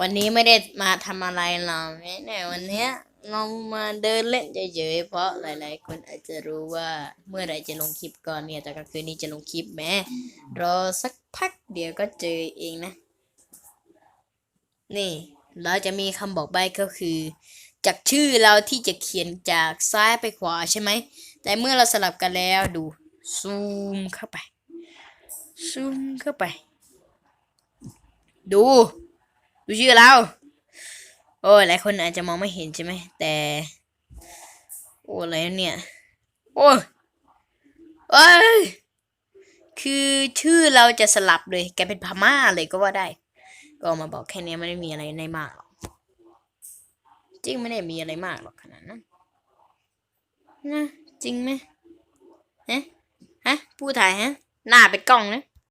วันนี้ไม่ได้มาทำอะไรหรอกแน่วันนี้เรามาเดินเล่นเฉยๆเพราะหลาย ๆ คนอาจจะรู้ว่าเมื่อไรจะลงคลิปก่อนเนี่ยแต่กลางคืนนี้จะลงคลิปแม้รอสักพักเดี๋ยวก็เจอเองนะ นี่ เราจะมีคำบอกใบ้ก็คือ จากชื่อเราที่จะเขียนจากซ้ายไปขวาใช่ไหมแต่เมื่อเราสลับกันแล้วดูซูมเข้าไป ซูมเข้าไป ดู ดูชื่อเรา โอ้ยหลายคนอาจจะมองไม่เห็นใช่ไหม แต่ โอ้อะไรเนี่ย โอ้ยเอ้ย คือชื่อเราจะสลับเลยแกเป็นพม่าเลยก็ว่าได้ ก็มาบอกแค่นี้ไม่ได้มีอะไรในมากหรอกจริงไม่ได้มีอะไรมากหรอกขนาดนั้นนะจริงไหมฮะฮะผู้ถ่ายฮะ หน้าเป็นกล้องนะ